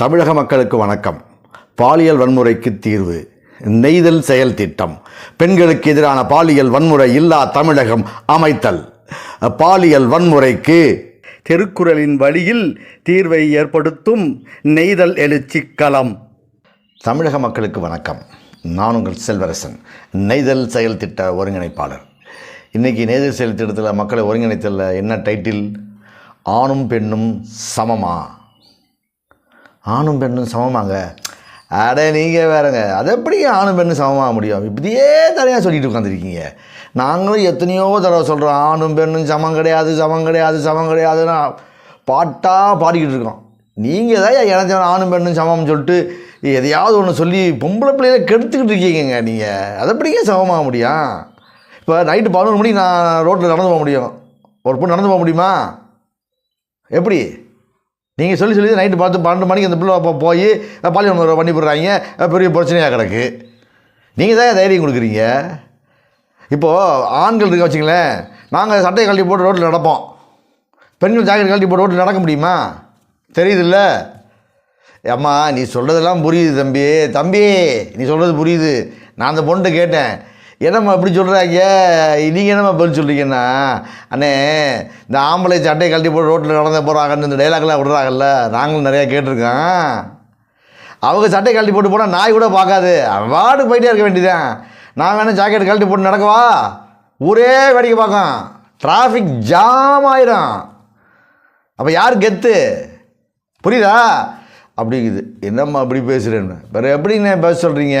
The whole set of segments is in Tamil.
தமிழக மக்களுக்கு வணக்கம். பாலியல் வன்முறைக்கு தீர்வு. நெய்தல் செயல் திட்டம். பெண்களுக்கு எதிரான பாலியல் வன்முறை இல்லா தமிழகம் அமைத்தல். பாலியல் வன்முறைக்கு திருக்குறளின் வழியில் தீர்வை ஏற்படுத்தும் நெய்தல் எழுச்சி களம் தமிழக மக்களுக்கு வணக்கம். நான் உங்கள் செல்வரசன் நெய்தல் செயல் திட்ட ஒருங்கிணைப்பாளர். இன்றைக்கி நெய்தல் செயல் திட்டத்தில் மக்களை ஒருங்கிணைத்தல என்ன டைட்டில் ஆணும் பெண்ணும் சமமா? ஆணும் பெண்ணும் சமமாங்க. அட நீங்கள் வேறங்க. அது எப்படி ஆணும் பெண்ணும் சமமாக முடியும்? இப்படியே தனியாக சொல்லிட்டு உட்காந்துருக்கீங்க நாங்களும் எத்தனையோ தடவை சொல்கிறோம் ஆணும் பெண்ணும் சமம் கிடையாது சமம் கிடையாது சமம் கிடையாதுன்னா பாட்டாக பாடிக்கிட்டு இருக்கோம். நீங்கள் தான் எனக்கு ஆணும் பெண்ணும் சமம்னு சொல்லிட்டு எதையாவது ஒன்று சொல்லி பொம்பளை பிள்ளைகளை கெடுத்துக்கிட்டு இருக்கீங்க நீங்கள் அதை எப்படிங்க சமமாக முடியும்? இப்போ நைட்டு பதினொரு மணிக்கு நான் ரோட்டில் நடந்து போக முடியும். ஒரு பொண்ணு நடந்து போக முடியுமா? எப்படி? நீங்கள் சொல்லி சொல்லி நைட்டு பார்த்து பன்னெண்டு மணிக்கு அந்த பிள்ளை அப்போ போய் பாலியல் பண்ணி போடுறாங்க. பெரிய பிரச்சனையாக கிடக்கு. நீங்கள் தான் தைரியம் கொடுக்குறீங்க. இப்போது ஆண்கள் இருக்க வச்சுங்களேன் நாங்கள் சட்டையை கழட்டி போட்டு ரோட்டில் நடப்போம். பெண்கள் ஜாக்கெட் கழட்டி போட்டு ரோட்டில் நடக்க முடியுமா? தெரியுதுல்ல. அம்மா நீ சொல்கிறதெல்லாம் புரியுது தம்பி. தம்பி நீ சொல்கிறது புரியுது. நான் அந்த பொண்ணுகிட்ட கேட்டேன் என்னம்மா இப்படி சொல்கிறாங்க நீங்கள் என்னம்மா பதில் சொல்கிறீங்கன்னா அண்ணே இந்த ஆம்பளை சட்டையை கழட்டி போட்டு ரோட்டில் நடந்து போகிறாங்கன்னு இந்த டைலாக்லாம் விடுறாங்கல்ல? நாங்களும் நிறையா கேட்டிருக்கோம். அவங்க சட்டை கழட்டி போட்டு போனால் நாய் கூட பார்க்காது. அவன் போயிட்டே இருக்க வேண்டியதான் நான் வேணும் ஜாக்கெட் கழட்டி போட்டு நடக்கவா? ஊரே வேடிக்கை பார்க்கும். டிராஃபிக் ஜாம் ஆயிரும். அப்போ யார் கெத்து? புரியுதா? அப்படிங்குது. என்னம்மா அப்படி பேசுகிறேன்னு வேறு எப்படிங்கண்ணே பேச சொல்கிறீங்க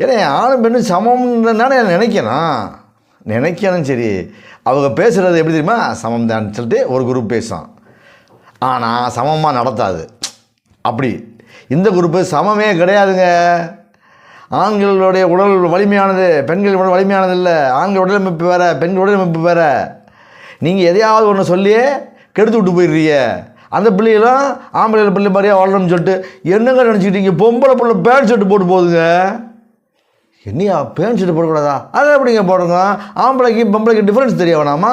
ஏன்னா ஆணும் பெண்ணும் சமம்னு தானே நினைக்கணும் நினைக்கணும் சரி. அவங்க பேசுகிறது எப்படி தெரியுமா? சமம் தான் சொல்லிட்டு ஒரு குரூப் பேசும் ஆனால் சமமாக நடத்தாது. அப்படி. இந்த குரூப்பு சமமே கிடையாதுங்க. ஆண்களுடைய உடல் வலிமையானது பெண்கள் உடல் வலிமையானது இல்லை. ஆண்கள் உடலமைப்பு வேறு பெண்கள் உடலமைப்பு வேறு. நீங்கள் எதையாவது ஒன்று சொல்லியே கெடுத்து விட்டு போயிடுறீங்க. அந்த பிள்ளைகளும் ஆம்பளை பிள்ளை மாதிரியா வாழணும்னு சொல்லிட்டு என்னங்க நினச்சிக்கிட்டீங்க? பொம்பளை பிள்ளை பேண்ட் ஷர்ட் போட்டு போகுதுங்க. என்னையா பேண்ட் ஷர்ட் போடக்கூடாதா? அதை எப்படிங்க போடுங்க ஆம்பளைக்கு பொம்பளைக்கு டிஃப்ரென்ஸ் தெரிய வேணாமா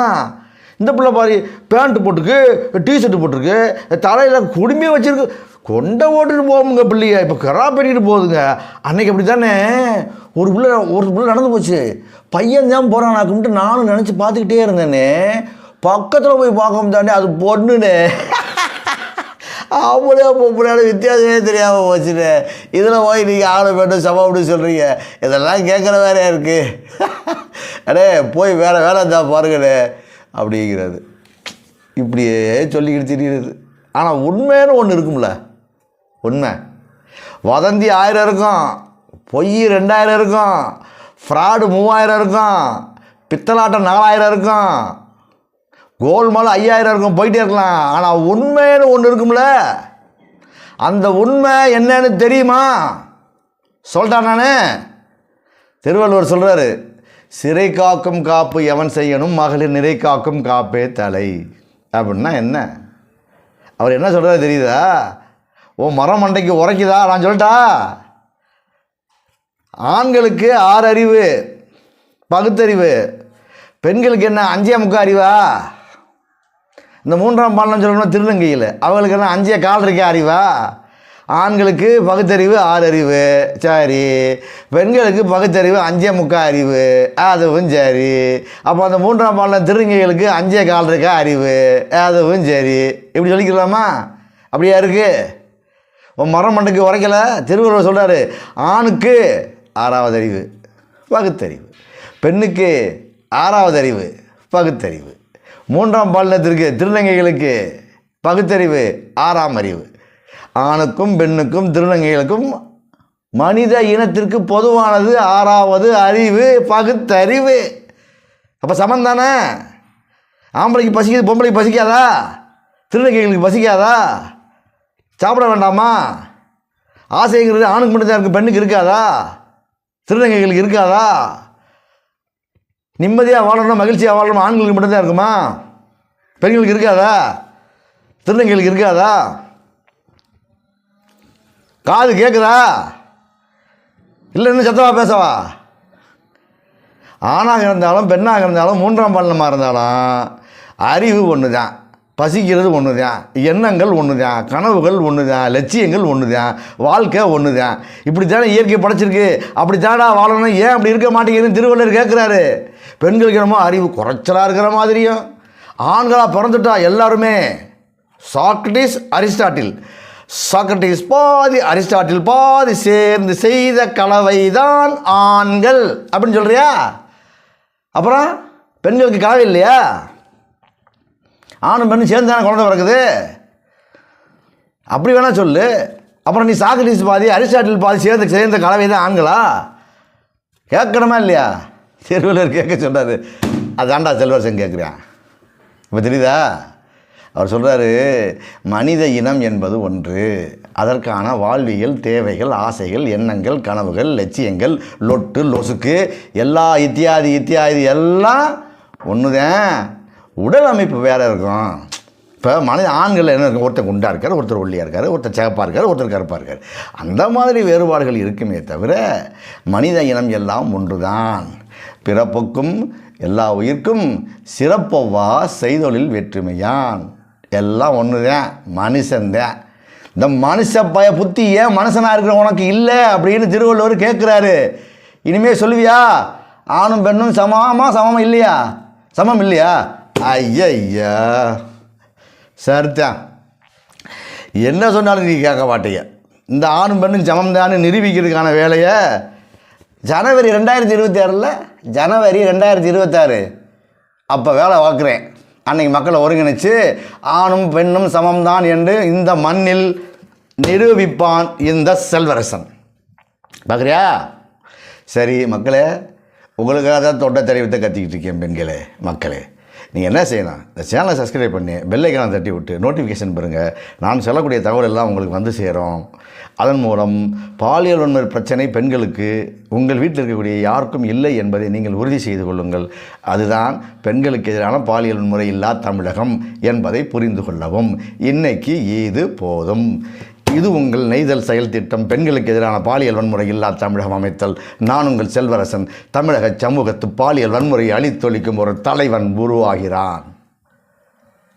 இந்த பிள்ளை பாரு பேண்ட் போட்டிருக்கு டிஷர்ட் போட்டிருக்கு தலையில் குடுமையாக வச்சுருக்கு. கொண்டை ஓட்டுட்டு போகுங்க பிள்ளைய இப்போ கரா பண்ணிட்டு போகுதுங்க. அன்னைக்கு அப்படி தானே ஒரு பிள்ளை ஒரு பிள்ளை நடந்து போச்சு. பையன் தான் போகிறான் கும்பிட்டு நானும் நினச்சி பார்த்துக்கிட்டே இருந்தேனே. பக்கத்தில் போய் பார்க்க தானே அது பொண்ணுன்னு அவங்களே பொம்பளையோட வித்தியாசமே தெரியாமல் போச்சுன்னு இதில் போய் நீங்கள் ஆளை வேண்டும் சமம் அப்படின்னு சொல்கிறீங்க இதெல்லாம் கேட்குற வேலையாக இருக்குது அடே போய் வேலை வேலை தான் பாருங்கடே அப்படிங்கிறது. இப்படியே சொல்லிக்கிட்டு தெரியுது ஆனால் உண்மைன்னு ஒன்று இருக்கும்ல. உண்மை. வதந்தி ஆயிரம் இருக்கும். பொய் ரெண்டாயிரம் இருக்கும். ஃப்ராடு மூவாயிரம் இருக்கும். பித்தலாட்டம் நாலாயிரம் இருக்கும். கோல் மேலே ஐயாயிரம் இருக்கும் போயிட்டே இருக்கலாம். ஆனால் உண்மைன்னு ஒன்று இருக்கும்ல? அந்த உண்மை என்னன்னு தெரியுமா? சொல்லிட்டான் நானே. திருவள்ளுவர் சொல்கிறாரு சிறை காக்கும் காப்பு எவன் செய்யணும்? மகளிர் நிறை காக்கும் காப்பே தலை. அப்படின்னா என்ன? அவர் என்ன சொல்கிறாரு தெரியுதா? ஓ மரம் மண்டைக்கு உரைக்குதா? நான் சொல்லிட்டா. ஆண்களுக்கு ஆறு அறிவு பகுத்தறிவு. பெண்களுக்கு என்ன அஞ்சே முக்கா அறிவா? இந்த மூன்றாம் பாலனம் சொல்லணும்னா திருநங்கையில். அவங்களுக்கெல்லாம் அஞ்சே கால் இருக்க அறிவா? ஆண்களுக்கு பகுத்தறிவு ஆறு அறிவு. சரி. பெண்களுக்கு பகுத்தறிவு அஞ்சே முக்கால் அறிவு. அதுவும் சரி. அப்போ அந்த மூன்றாம் பாலம் திருநங்கைகளுக்கு அஞ்சே கால் இருக்க அறிவு? அதுவும் சரி. இப்படி சொல்லிக்கலாமா? அப்படியா இருக்குது மரம் மண்டைக்கு உரைக்கல? திருவள்ளுவர் சொல்கிறாரு ஆணுக்கு ஆறாவது அறிவு பகுத்தறிவு. பெண்ணுக்கு ஆறாவது அறிவு பகுத்தறிவு. மூன்றாம் பாலினத்திற்கு திருநங்கைகளுக்கு பகுத்தறிவு ஆறாம் அறிவு. ஆணுக்கும் பெண்ணுக்கும் திருநங்கைகளுக்கும் மனித இனத்திற்கு பொதுவானது ஆறாவது அறிவு பகுத்தறிவு. அப்போ சமம் தானே? ஆம்பளைக்கு பசிக்குது பொம்பளைக்கு பசிக்காதா? திருநங்கைகளுக்கு பசிக்காதா? சாப்பிட வேண்டாமா? ஆசைங்கிறது ஆணுக்கு மட்டும் தான் இருக்குது பெண்ணுக்கு இருக்காதா? திருநங்கைகளுக்கு இருக்காதா? நிம்மதியாக வாழணும் மகிழ்ச்சியாக வாழணும் ஆண்களுக்கு மட்டும்தான் இருக்குமா? பெண்களுக்கு இருக்காதா? திருநங்கைகளுக்கு இருக்காதா? காது கேட்குதா இல்லை இன்னும் சத்தமாக பேசவா? ஆணாக இருந்தாலும் பெண்ணாக இருந்தாலும் மூன்றாம் பாலினமாக இருந்தாலும் அறிவு ஒன்று தான் பசிக்கிறது ஒன்று தான் எண்ணங்கள் ஒன்று தான் கனவுகள் ஒன்று தான் லட்சியங்கள் ஒன்று தான் வாழ்க்கை ஒன்று தான் இப்படி தானே இயற்கை படைச்சிருக்கு அப்படி தானடா வாழணும் ஏன் அப்படி இருக்க மாட்டேங்குதுன்னு திருவள்ளுவர் கேட்குறாரு பெண்களுக்கு என்னமோ அறிவு குறைச்சலாக இருக்கிற மாதிரியும் ஆண்களாக பிறந்துட்டா எல்லாருமே சாக்ரட்டிஸ் அரிஸ்டாட்டில். சாக்ரட்டிஸ் பாதி அரிஸ்டாட்டில் பாதி சேர்ந்து செய்த கலவை தான் ஆண்கள் அப்படின்னு சொல்கிறியா அப்புறம் பெண்களுக்கு கலவை இல்லையா? ஆணும் பெண்ணும் சேர்ந்து தானே குழந்தை பிறக்குது? அப்படி வேணால் சொல்லு. அப்புறம் நீ சாக்ரட்டிஸ் பாதி அரிஸ்டாட்டில் பாதி சேர்ந்து சேர்ந்த கலவை தான் ஆண்களா? கேட்கணுமா இல்லையா? திருவள்ளுவர் கேட்க சொல்கிறாரு அதாண்டா செல்வரசன் கேட்குறான். இப்போ தெரியுதா? அவர் சொல்கிறாரு மனித இனம் என்பது ஒன்று. அதற்கான வாழ்வியல் தேவைகள் ஆசைகள் எண்ணங்கள் கனவுகள் லட்சியங்கள் லொட்டு லொசுக்கு எல்லா இத்தியாதி இத்தியாதி எல்லாம் ஒன்று தான் உடல் அமைப்பு வேறு இருக்கும். இப்போ மனித ஆண்கள் என்ன இருக்கும்? ஒருத்தர் குண்டாக இருக்கார் ஒருத்தர் ஒல்லியாக இருக்கார் ஒருத்தர் சேப்பாக இருக்கார் ஒருத்தர் கருப்பாக இருக்கார். அந்த மாதிரி வேறுபாடுகள் இருக்குமே தவிர மனித இனம் எல்லாம் ஒன்று தான் பிறப்புக்கும் எல்லா உயிர்க்கும் சிறப்பவா செய்தொழில் வெற்றுமையான். எல்லாம் ஒன்று தான் மனுஷன்தான். இந்த மனுஷ பய புத்தி ஏன் மனுஷனாக இருக்கிற உனக்கு இல்லை? அப்படின்னு திருவள்ளுவர் கேட்குறாரு இனிமேல் சொல்லுவியா? ஆணும் பெண்ணும் சமமாக சமமா இல்லையா? சமம் இல்லையா? ஐயா சரிதான். என்ன சொன்னாலும் நீ கேட்க மாட்டீங்க இந்த ஆணும் பெண்ணும் சமம் நிரூபிக்கிறதுக்கான வேலையை ஜனவரி ரெண்டாயிரத்தி இருபத்தி ஆறில் ஜனவரி ரெண்டாயிரத்தி இருபத்தாறு அப்போ வேலை பார்க்குறேன். அன்னைக்கு மக்களை ஒருங்கிணைச்சு ஆணும் பெண்ணும் சமம்தான் என்று இந்த மண்ணில் நிரூபிப்பான் இந்த செல்வரசன். பார்க்குறியா? சரி மக்களே உங்களுக்காக தான் தொண்டை தெரிவித்த கத்திக்கிட்டு இருக்கேன் பெண்களே மக்களே. நீங்கள் என்ன செய்யணும் இந்த சேனலை சப்ஸ்கிரைப் பண்ணி பெல்லைக்கான தட்டி விட்டு நோட்டிஃபிகேஷன் பெறுங்க. நான் சொல்லக்கூடிய தகவல் எல்லாம் உங்களுக்கு வந்து சேரும். அதன் மூலம் பாலியல் வன்முறை பிரச்சனை பெண்களுக்கு உங்கள் வீட்டில் இருக்கக்கூடிய யாருக்கும் இல்லை என்பதை நீங்கள் உறுதி செய்து கொள்ளுங்கள். அதுதான் பெண்களுக்கு எதிரான பாலியல் வன்முறை இல்லா தமிழகம் என்பதை புரிந்து கொள்ளவும். இன்னைக்கு இது போதும். இது உங்கள் நெய்தல் செயல் திட்டம். பெண்களுக்கு எதிரான பாலியல் வன்முறை இல்லா தமிழகம் அமைத்தல். நான் உங்கள் செல்வரசன். தமிழக சமூகத்து பாலியல் வன்முறையை அழித்தொழிக்கும் ஒரு தலைவன் உருவாகிறான்.